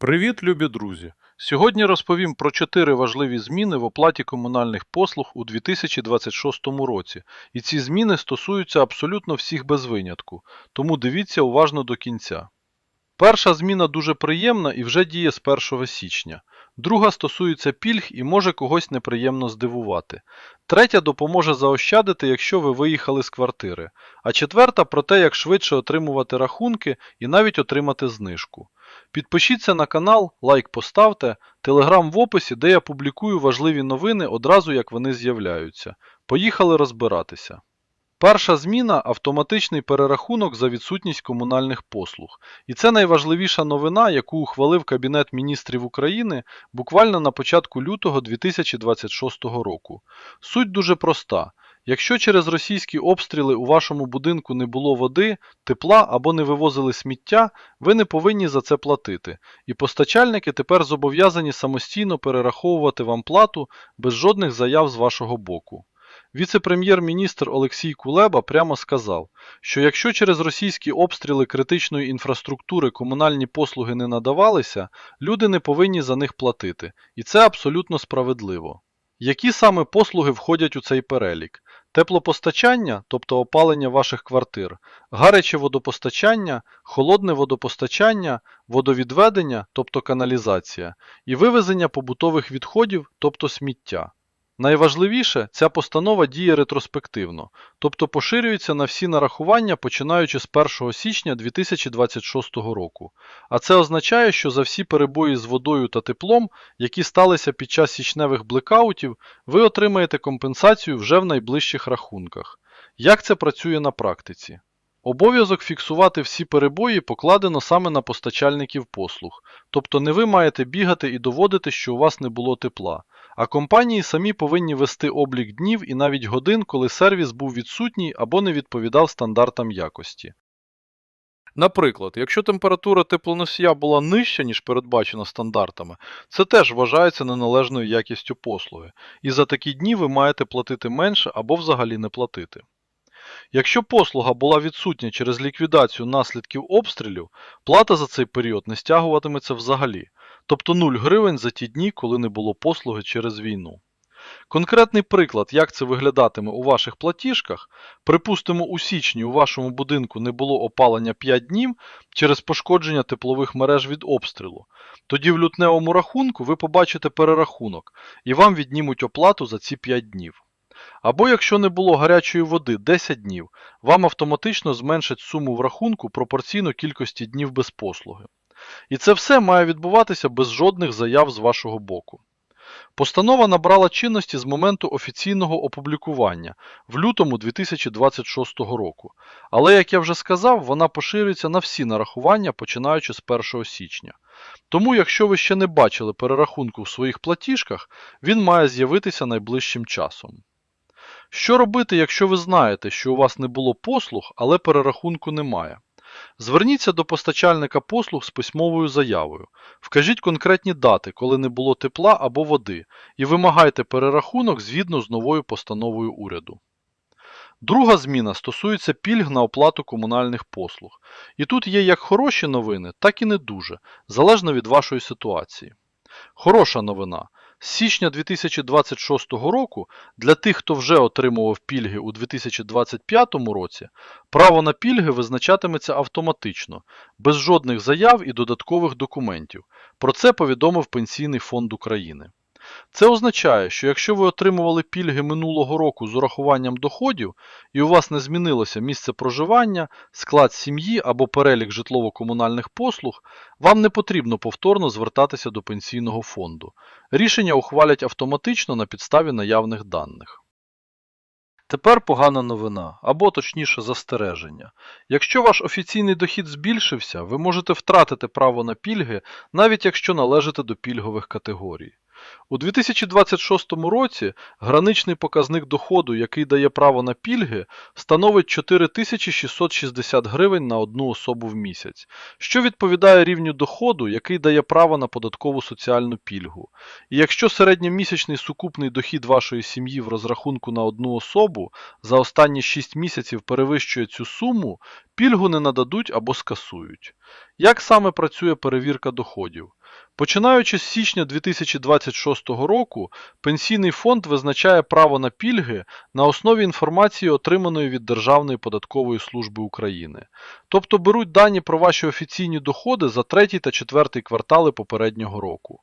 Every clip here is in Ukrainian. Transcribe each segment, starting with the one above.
Привіт, любі друзі! Сьогодні розповім про чотири важливі зміни в оплаті комунальних послуг у 2026 році, і ці зміни стосуються абсолютно всіх без винятку, тому дивіться уважно до кінця. Перша зміна дуже приємна і вже діє з 1 січня. Друга стосується пільг і може когось неприємно здивувати. Третя допоможе заощадити, якщо ви виїхали з квартири. А четверта про те, як швидше отримувати рахунки і навіть отримати знижку. Підпишіться на канал, лайк поставте, телеграм в описі, де я публікую важливі новини одразу як вони з'являються. Поїхали розбиратися. Перша зміна автоматичний перерахунок за відсутність комунальних послуг. І це найважливіша новина, яку ухвалив Кабінет міністрів України буквально на початку лютого 2026 року. Суть дуже проста. Якщо через російські обстріли у вашому будинку не було води, тепла або не вивозили сміття, ви не повинні за це платити. І постачальники тепер зобов'язані самостійно перераховувати вам плату без жодних заяв з вашого боку. Віце-прем'єр-міністр Олексій Кулеба прямо сказав, що якщо через російські обстріли критичної інфраструктури комунальні послуги не надавалися, люди не повинні за них платити, і це абсолютно справедливо. Які саме послуги входять у цей перелік? Теплопостачання, тобто опалення ваших квартир, гаряче водопостачання, холодне водопостачання, водовідведення, тобто каналізація, і вивезення побутових відходів, тобто сміття. Найважливіше, ця постанова діє ретроспективно, тобто поширюється на всі нарахування починаючи з 1 січня 2026 року. А це означає, що за всі перебої з водою та теплом, які сталися під час січневих блекаутів, ви отримаєте компенсацію вже в найближчих рахунках. Як це працює на практиці? Обов'язок фіксувати всі перебої покладено саме на постачальників послуг, тобто не ви маєте бігати і доводити, що у вас не було тепла. А компанії самі повинні вести облік днів і навіть годин, коли сервіс був відсутній або не відповідав стандартам якості. Наприклад, якщо температура теплоносія була нижча, ніж передбачена стандартами, це теж вважається неналежною якістю послуги, і за такі дні ви маєте платити менше або взагалі не платити. Якщо послуга була відсутня через ліквідацію наслідків обстрілів, плата за цей період не стягуватиметься взагалі, тобто 0 гривень за ті дні, коли не було послуги через війну. Конкретний приклад, як це виглядатиме у ваших платіжках, припустимо, у січні у вашому будинку не було опалення 5 днів через пошкодження теплових мереж від обстрілу. Тоді в лютневому рахунку ви побачите перерахунок і вам віднімуть оплату за ці 5 днів. Або якщо не було гарячої води 10 днів, вам автоматично зменшать суму в рахунку пропорційно кількості днів без послуги. І це все має відбуватися без жодних заяв з вашого боку. Постанова набрала чинності з моменту офіційного опублікування в лютому 2026 року, але, як я вже сказав, вона поширюється на всі нарахування, починаючи з 1 січня. Тому, якщо ви ще не бачили перерахунку в своїх платіжках, він має з'явитися найближчим часом. Що робити, якщо ви знаєте, що у вас не було послуг, але перерахунку немає? Зверніться до постачальника послуг з письмовою заявою. Вкажіть конкретні дати, коли не було тепла або води, і вимагайте перерахунок згідно з новою постановою уряду. Друга зміна стосується пільг на оплату комунальних послуг. І тут є як хороші новини, так і не дуже, залежно від вашої ситуації. Хороша новина. З січня 2026 року для тих, хто вже отримував пільги у 2025 році, право на пільги визначатиметься автоматично, без жодних заяв і додаткових документів. Про це повідомив Пенсійний фонд України. Це означає, що якщо ви отримували пільги минулого року з урахуванням доходів і у вас не змінилося місце проживання, склад сім'ї або перелік житлово-комунальних послуг, вам не потрібно повторно звертатися до пенсійного фонду. Рішення ухвалять автоматично на підставі наявних даних. Тепер погана новина, або точніше застереження. Якщо ваш офіційний дохід збільшився, ви можете втратити право на пільги, навіть якщо належите до пільгових категорій. У 2026 році граничний показник доходу, який дає право на пільги, становить 4660 гривень на одну особу в місяць, що відповідає рівню доходу, який дає право на податкову соціальну пільгу. І якщо середньомісячний сукупний дохід вашої сім'ї в розрахунку на одну особу за останні 6 місяців перевищує цю суму, пільгу не нададуть або скасують. Як саме працює перевірка доходів? Починаючи з січня 2026 року, Пенсійний фонд визначає право на пільги на основі інформації, отриманої від Державної податкової служби України. Тобто беруть дані про ваші офіційні доходи за третій та четвертий квартали попереднього року.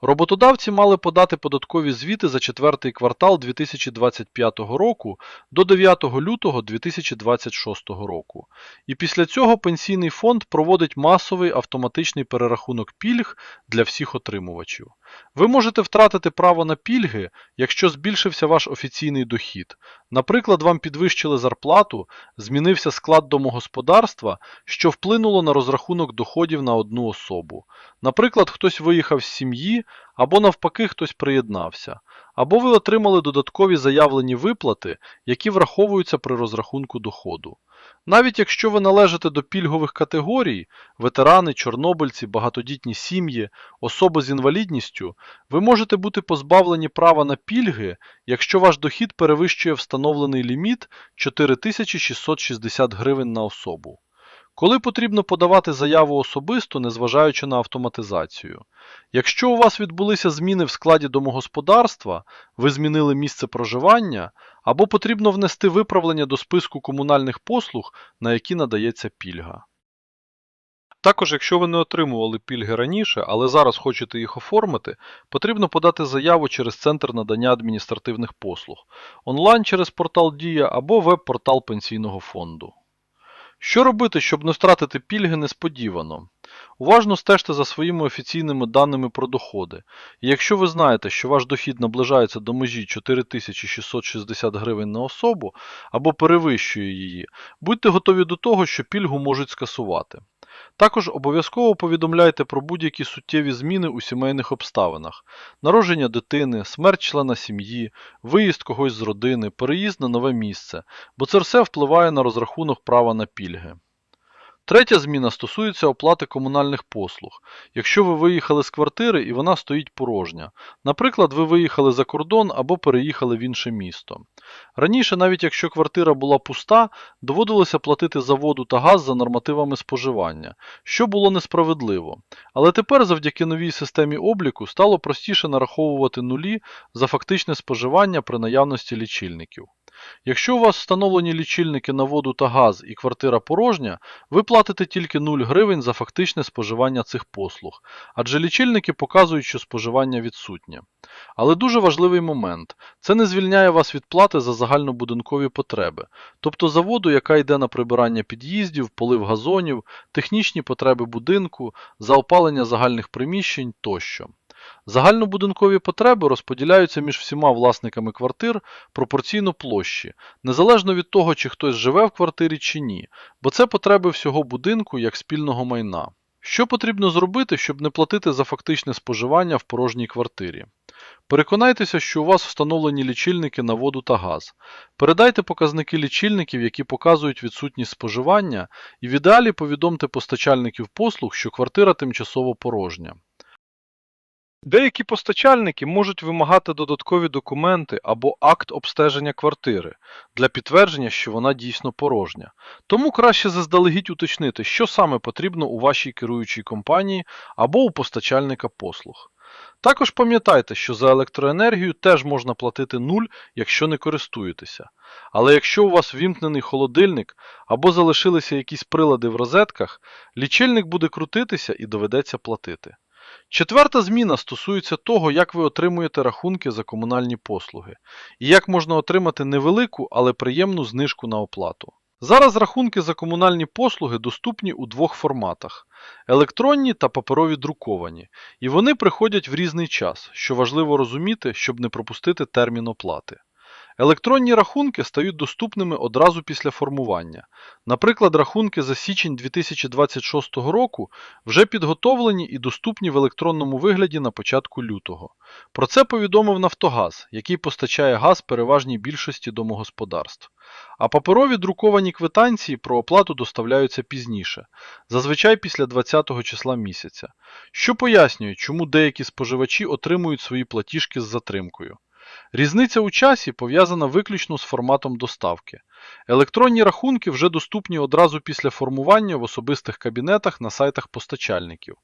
Роботодавці мали подати податкові звіти за четвертий квартал 2025 року до 9 лютого 2026 року. І після цього Пенсійний фонд проводить масовий автоматичний перерахунок пільг для всіх отримувачів. Ви можете втратити право на пільги, якщо збільшився ваш офіційний дохід. Наприклад, вам підвищили зарплату, змінився склад домогосподарства, що вплинуло на розрахунок доходів на одну особу. Наприклад, хтось виїхав з сім'ї, або навпаки хтось приєднався, або ви отримали додаткові заявлені виплати, які враховуються при розрахунку доходу. Навіть якщо ви належите до пільгових категорій ветерани, чорнобильці, багатодітні сім'ї, особи з інвалідністю, ви можете бути позбавлені права на пільги, якщо ваш дохід перевищує встановлений ліміт 4660 гривень на особу. Коли потрібно подавати заяву особисто, незважаючи на автоматизацію. Якщо у вас відбулися зміни в складі домогосподарства, ви змінили місце проживання, або потрібно внести виправлення до списку комунальних послуг, на які надається пільга. Також, якщо ви не отримували пільги раніше, але зараз хочете їх оформити, потрібно подати заяву через Центр надання адміністративних послуг, онлайн через портал Дія або веб-портал Пенсійного фонду. Що робити, щоб не втратити пільги несподівано? Уважно стежте за своїми офіційними даними про доходи. І якщо ви знаєте, що ваш дохід наближається до межі 4660 гривень на особу або перевищує її, будьте готові до того, що пільгу можуть скасувати. Також обов'язково повідомляйте про будь-які суттєві зміни у сімейних обставинах, народження дитини, смерть члена сім'ї, виїзд когось з родини, переїзд на нове місце, бо це все впливає на розрахунок права на пільги. Третя зміна стосується оплати комунальних послуг. Якщо ви виїхали з квартири і вона стоїть порожня. Наприклад, ви виїхали за кордон або переїхали в інше місто. Раніше, навіть якщо квартира була пуста, доводилося платити за воду та газ за нормативами споживання, що було несправедливо. Але тепер завдяки новій системі обліку стало простіше нараховувати нулі за фактичне споживання при наявності лічильників. Якщо у вас встановлені лічильники на воду та газ і квартира порожня, ви платите тільки 0 гривень за фактичне споживання цих послуг, адже лічильники показують, що споживання відсутнє. Але дуже важливий момент це не звільняє вас від плати за загальнобудинкові потреби, тобто за воду, яка йде на прибирання під'їздів, полив газонів, технічні потреби будинку, за опалення загальних приміщень тощо. Загальнобудинкові потреби розподіляються між всіма власниками квартир пропорційно площі, незалежно від того, чи хтось живе в квартирі чи ні, бо це потреби всього будинку як спільного майна. Що потрібно зробити, щоб не платити за фактичне споживання в порожній квартирі? Переконайтеся, що у вас встановлені лічильники на воду та газ. Передайте показники лічильників, які показують відсутність споживання, і в ідеалі повідомте постачальників послуг, що квартира тимчасово порожня. Деякі постачальники можуть вимагати додаткові документи або акт обстеження квартири для підтвердження, що вона дійсно порожня. Тому краще заздалегідь уточнити, що саме потрібно у вашій керуючій компанії або у постачальника послуг. Також пам'ятайте, що за електроенергію теж можна платити нуль, якщо не користуєтеся. Але якщо у вас вімкнений холодильник або залишилися якісь прилади в розетках, лічильник буде крутитися і доведеться платити. Четверта зміна стосується того, як ви отримуєте рахунки за комунальні послуги і як можна отримати невелику, але приємну знижку на оплату. Зараз рахунки за комунальні послуги доступні у двох форматах електронні та паперові друковані, і вони приходять в різний час, що важливо розуміти, щоб не пропустити термін оплати. Електронні рахунки стають доступними одразу після формування. Наприклад, рахунки за січень 2026 року вже підготовлені і доступні в електронному вигляді на початку лютого. Про це повідомив Нафтогаз, який постачає газ переважній більшості домогосподарств. А паперові друковані квитанції про оплату доставляються пізніше, зазвичай після 20 числа місяця, що пояснює, чому деякі споживачі отримують свої платіжки з затримкою. Різниця у часі пов'язана виключно з форматом доставки. Електронні рахунки вже доступні одразу після формування в особистих кабінетах на сайтах постачальників,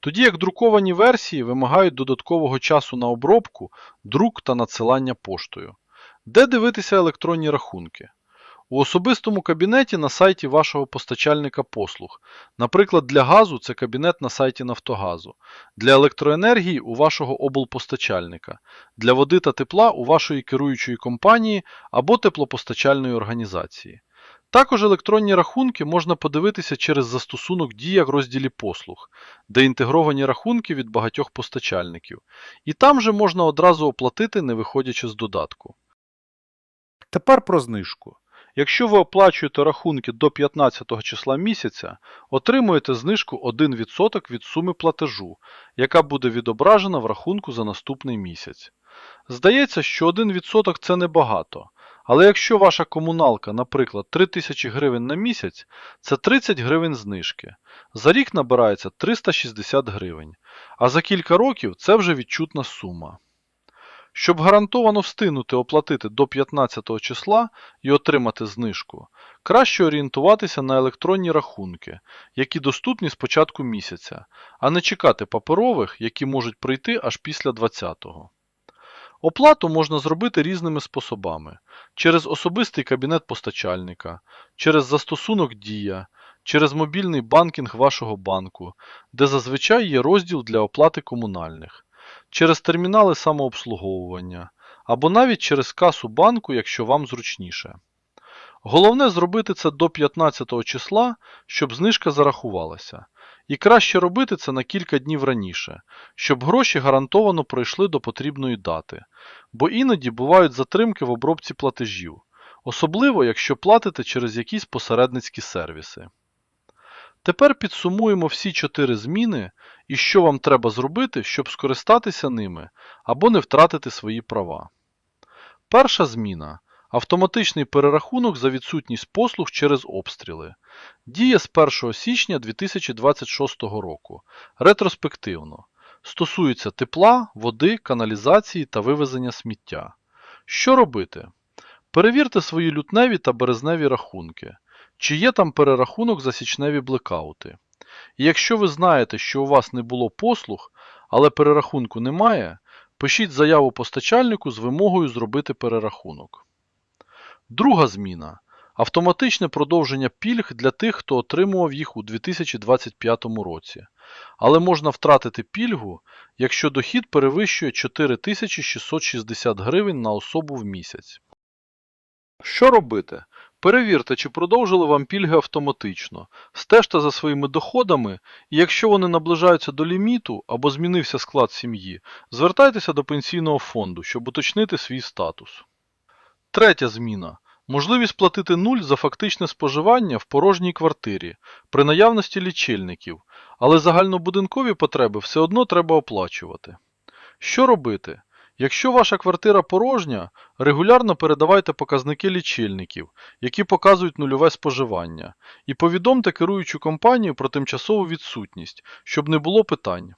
тоді як друковані версії вимагають додаткового часу на обробку, друк та надсилання поштою. Де дивитися електронні рахунки? У особистому кабінеті на сайті вашого постачальника послуг. Наприклад, для газу це кабінет на сайті Нафтогазу, для електроенергії у вашого облпостачальника, для води та тепла у вашої керуючої компанії або теплопостачальної організації. Також електронні рахунки можна подивитися через застосунок Дія в розділі послуг, де інтегровані рахунки від багатьох постачальників. І там же можна одразу оплатити, не виходячи з додатку. Тепер про знижку. Якщо ви оплачуєте рахунки до 15 числа місяця, отримуєте знижку 1% від суми платежу, яка буде відображена в рахунку за наступний місяць. Здається, що 1% це небагато, але якщо ваша комуналка, наприклад, 3000 гривень на місяць, це 30 гривень знижки. За рік набирається 360 гривень, а за кілька років це вже відчутна сума. Щоб гарантовано встигнути оплатити до 15 числа і отримати знижку, краще орієнтуватися на електронні рахунки, які доступні з початку місяця, а не чекати паперових, які можуть прийти аж після 20-го. Оплату можна зробити різними способами: через особистий кабінет постачальника, через застосунок Дія, через мобільний банкінг вашого банку, де зазвичай є розділ для оплати комунальних через термінали самообслуговування або навіть через касу банку, якщо вам зручніше. Головне зробити це до 15 числа, щоб знижка зарахувалася. І краще робити це на кілька днів раніше, щоб гроші гарантовано пройшли до потрібної дати, бо іноді бувають затримки в обробці платежів, особливо якщо платите через якісь посередницькі сервіси. Тепер підсумуємо всі чотири зміни і що вам треба зробити, щоб скористатися ними або не втратити свої права. Перша зміна автоматичний перерахунок за відсутність послуг через обстріли. Діє з 1 січня 2026 року. Ретроспективно. Стосується тепла, води, каналізації та вивезення сміття. Що робити? Перевірте свої лютневі та березневі рахунки. Чи є там перерахунок за січневі блекаути? І якщо ви знаєте, що у вас не було послуг, але перерахунку немає, пишіть заяву постачальнику з вимогою зробити перерахунок. Друга зміна автоматичне продовження пільг для тих, хто отримував їх у 2025 році. Але можна втратити пільгу, якщо дохід перевищує 4660 гривень на особу в місяць. Що робити? Перевірте, чи продовжили вам пільги автоматично. Стежте за своїми доходами, і якщо вони наближаються до ліміту або змінився склад сім'ї, звертайтеся до пенсійного фонду, щоб уточнити свій статус. Третя зміна. Можливість платити нуль за фактичне споживання в порожній квартирі при наявності лічильників, але загальнобудинкові потреби все одно треба оплачувати. Що робити? Якщо ваша квартира порожня, регулярно передавайте показники лічильників, які показують нульове споживання, і повідомте керуючу компанію про тимчасову відсутність, щоб не було питань.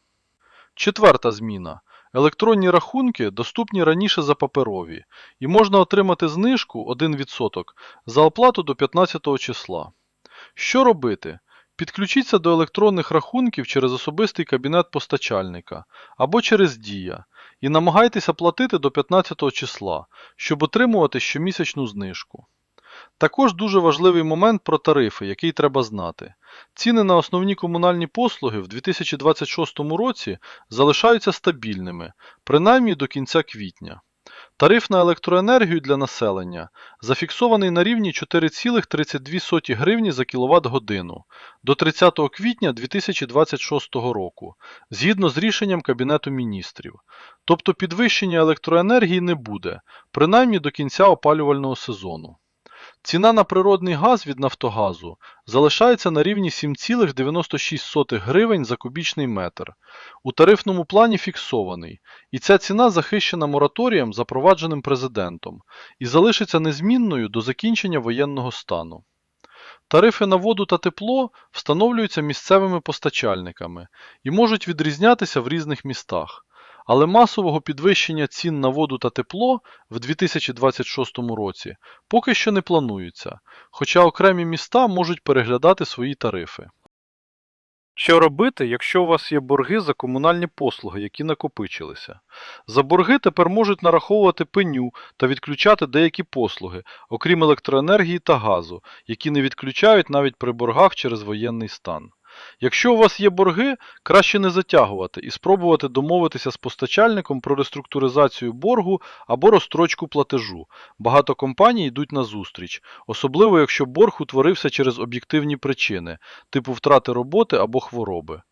Четверта зміна. Електронні рахунки доступні раніше за паперові, і можна отримати знижку 1% за оплату до 15 числа. Що робити? Підключіться до електронних рахунків через особистий кабінет постачальника або через Дія і намагайтеся платити до 15 числа, щоб отримувати щомісячну знижку. Також дуже важливий момент про тарифи, який треба знати. Ціни на основні комунальні послуги в 2026 році залишаються стабільними, принаймні до кінця квітня. Тариф на електроенергію для населення зафіксований на рівні 4,32 гривні за кіловат годину до 30 квітня 2026 року, згідно з рішенням Кабінету міністрів. Тобто підвищення електроенергії не буде, принаймні до кінця опалювального сезону. Ціна на природний газ від Нафтогазу залишається на рівні 7,96 гривень за кубічний метр. У тарифному плані фіксований, і ця ціна захищена мораторієм, запровадженим президентом, і залишиться незмінною до закінчення воєнного стану. Тарифи на воду та тепло встановлюються місцевими постачальниками і можуть відрізнятися в різних містах. Але масового підвищення цін на воду та тепло в 2026 році поки що не планується, хоча окремі міста можуть переглядати свої тарифи. Що робити, якщо у вас є борги за комунальні послуги, які накопичилися? За борги тепер можуть нараховувати пеню та відключати деякі послуги, окрім електроенергії та газу, які не відключають навіть при боргах через воєнний стан. Якщо у вас є борги, краще не затягувати і спробувати домовитися з постачальником про реструктуризацію боргу або розстрочку платежу. Багато компаній йдуть на зустріч, особливо якщо борг утворився через об'єктивні причини, типу втрати роботи або хвороби.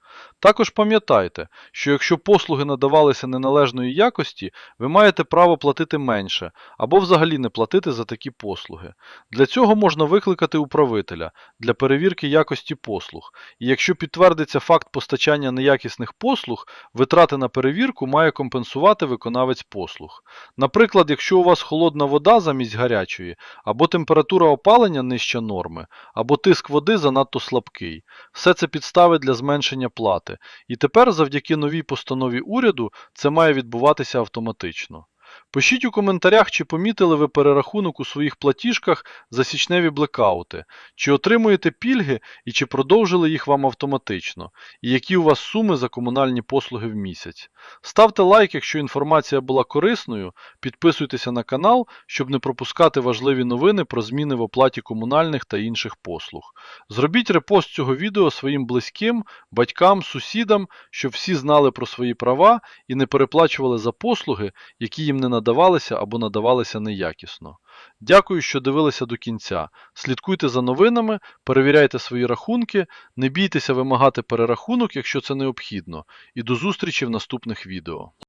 Також пам'ятайте, що якщо послуги надавалися неналежної якості, ви маєте право платити менше або взагалі не платити за такі послуги. Для цього можна викликати управителя для перевірки якості послуг, і якщо підтвердиться факт постачання неякісних послуг, витрати на перевірку має компенсувати виконавець послуг. Наприклад, якщо у вас холодна вода замість гарячої, або температура опалення нижча норми, або тиск води занадто слабкий. Все це підстави для зменшення плати. І тепер завдяки новій постанові уряду це має відбуватися автоматично. Пишіть у коментарях, чи помітили ви перерахунок у своїх платіжках за січневі блекаути, чи отримуєте пільги і чи продовжили їх вам автоматично, і які у вас суми за комунальні послуги в місяць. Ставте лайк, якщо інформація була корисною, підписуйтеся на канал, щоб не пропускати важливі новини про зміни в оплаті комунальних та інших послуг. Зробіть репост цього відео своїм близьким, батькам, сусідам, щоб всі знали про свої права і не переплачували за послуги, які їм не надавалися або надавалися неякісно. Дякую, що дивилися до кінця. Слідкуйте за новинами, перевіряйте свої рахунки, не бійтеся вимагати перерахунок, якщо це необхідно. І до зустрічі в наступних відео.